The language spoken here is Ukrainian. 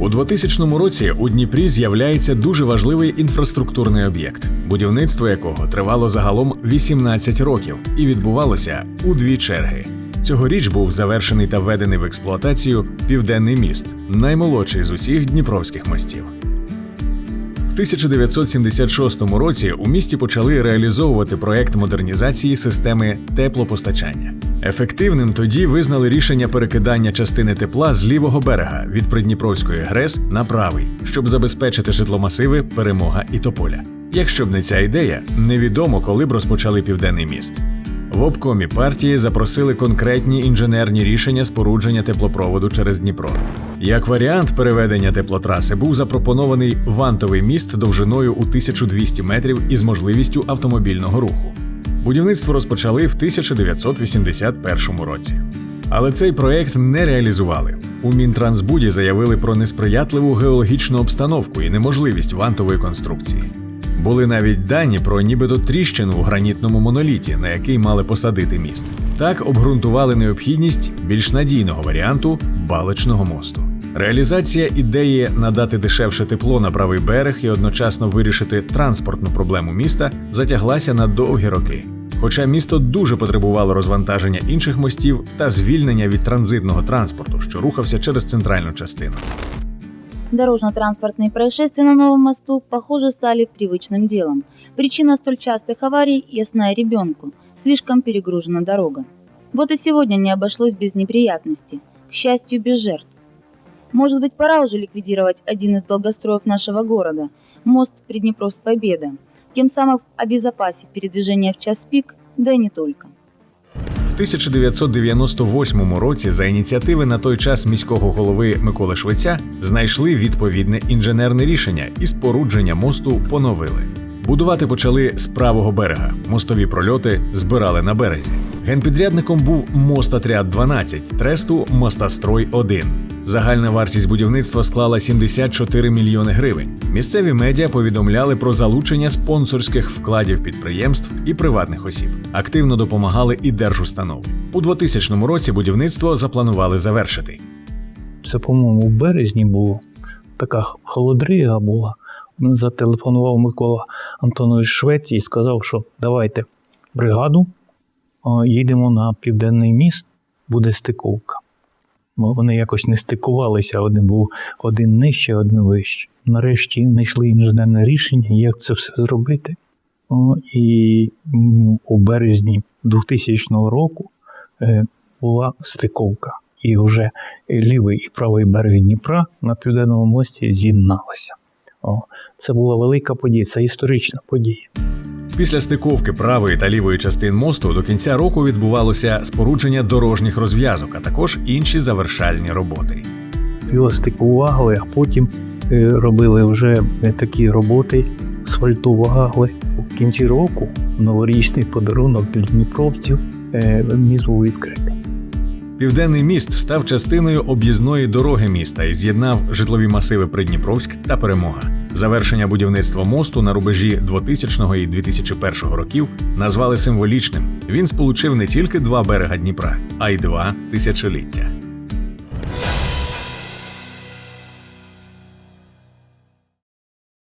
У 2000 році у Дніпрі з'являється дуже важливий інфраструктурний об'єкт, будівництво якого тривало загалом 18 років і відбувалося у дві черги. Цьогоріч був завершений та введений в експлуатацію Південний міст, наймолодший з усіх дніпровських мостів. В 1976 році у місті почали реалізовувати проект модернізації системи теплопостачання. Ефективним тоді визнали рішення перекидання частини тепла з лівого берега від Придніпровської ГРЕС на правий, щоб забезпечити житломасиви Перемога і Тополя. Якщо б не ця ідея, невідомо коли б розпочали південний міст. В обкомі партії запросили конкретні інженерні рішення спорудження теплопроводу через Дніпро. Як варіант переведення теплотраси був запропонований вантовий міст довжиною у 1200 метрів із можливістю автомобільного руху. Будівництво розпочали в 1981 році. Але цей проект не реалізували. У Мінтрансбуді заявили про несприятливу геологічну обстановку і неможливість вантової конструкції. Були навіть дані про нібито тріщину у гранітному моноліті, на який мали посадити міст. Так обґрунтували необхідність більш надійного варіанту баличного мосту. Реалізація ідеї надати дешевше тепло на правий берег і одночасно вирішити транспортну проблему міста затяглася на довгі роки. Хоча місто дуже потребувало розвантаження інших мостів та звільнення від транзитного транспорту, що рухався через центральну частину. Дорожно-транспортные происшествия на новом мосту, похоже, стали привычным делом. Причина столь частых аварий – ясная ребенку. Слишком перегружена дорога. Вот и сегодня не обошлось без неприятностей. К счастью, без жертв. Может быть, пора уже ликвидировать один из долгостроев нашего города – мост Приднепровск-Победа, тем самым обезопасив передвижение в час пик, да и не только. В 1998 році за ініціативи на той час міського голови Миколи Швеця знайшли відповідне інженерне рішення і спорудження мосту поновили. Будувати почали з правого берега. Мостові прольоти збирали на березі. Генпідрядником був Мостотряд 12 тресту Мостострой 1 Загальна вартість будівництва склала 74 мільйони гривень. Місцеві медіа повідомляли про залучення спонсорських вкладів підприємств і приватних осіб. Активно допомагали і держустанови. У 2000 році будівництво запланували завершити. Це, по-моєму, в березні було. Така холодрига була. Зателефонував Микола Антонович Швець і сказав, що давайте бригаду, їдемо на південний міст, буде стиковка. Вони якось не стикувалися, один був один нижче, один вище. Нарешті знайшли інженерне рішення, як це все зробити. О, і у березні 2000 року е, була стиковка. І вже лівий і правий берег Дніпра на південному мості з'єдналися. Це була велика подія, це історична подія. Після стиковки правої та лівої частин мосту до кінця року відбувалося спорудження дорожніх розв'язок, а також інші завершальні роботи. Його стикували, а потім е, робили вже е, такі роботи, асфальтували. У кінці року новорічний подарунок для дніпровців е, міст був відкритий. Південний міст став частиною об'їзної дороги міста і з'єднав житлові масиви Придніпровськ та Перемога. Завершення будівництва мосту на рубежі 2000 і 2001 років назвали символічним. Він сполучив не тільки два берега Дніпра, а й два тисячоліття.